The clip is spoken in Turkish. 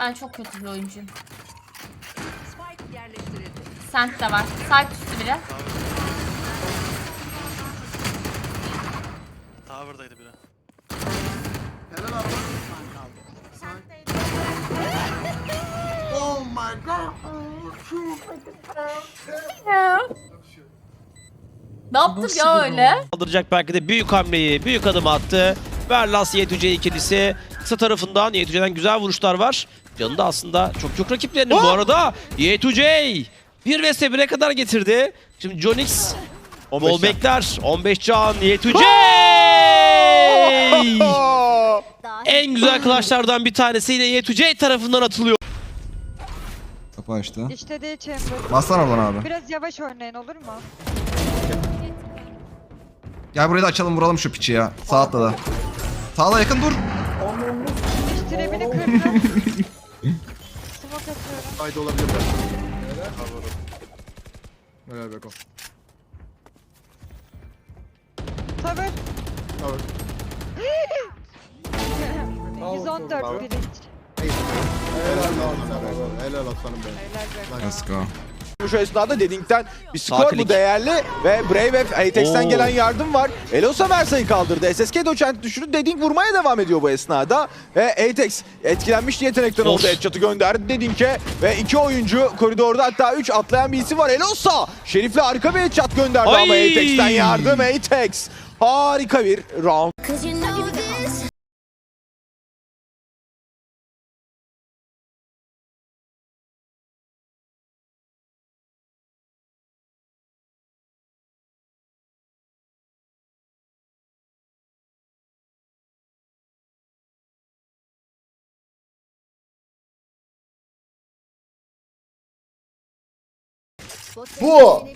Ben çok kötü bir oyuncuyum. Spike yerleştirildi. Sent de var. Side üstü biri. Tower'daydı biri. Helal abi. Oh my god. Ne yaptım ya öyle? Kaldıracak belki de büyük hamleyi, büyük adım attı. Verlas Y2C ikilisi. Kısa tarafından Y2C'den güzel vuruşlar var. Yanında aslında çok çok rakiplerinin bu arada. Y2C 1 vs 1'e kadar getirdi. Şimdi Jonix bol bekler. 15 can Y2C. en güzel clutchlardan bir tanesi yine Y2C tarafından atılıyor. Kapı açtı. İşte değil chamber. Baslan oradan abi. Biraz yavaş oynayın olur mu? Gel burayı da açalım vuralım şu piçi ya. Sağ atladı. Sağda yakın dur. Trebini kırdım. Smoke atıyorum. Haydi olabilir be. Helal Beko. Tabii. Evet. 114 birinci. Helal lan sana Beko. Helal aslanım benim. Helal be. Let's go. Şu esnada Deding'den bir skor Sakinlik. bu değerli ve Brave Atex'ten gelen yardım var. Elosa Mersa'yı kaldırdı. SSK doçent düşürü Deding vurmaya devam ediyor bu esnada. Ve Atex etkilenmiş yetenekten oldu. Headshot'ı gönderdi Deding'e ve iki oyuncu koridorda hatta üç atlayan bir isim var. Elosa Şerif'le harika bir headshot gönderdi Ay. ama Atex'ten yardım. Atex harika bir round. Bu.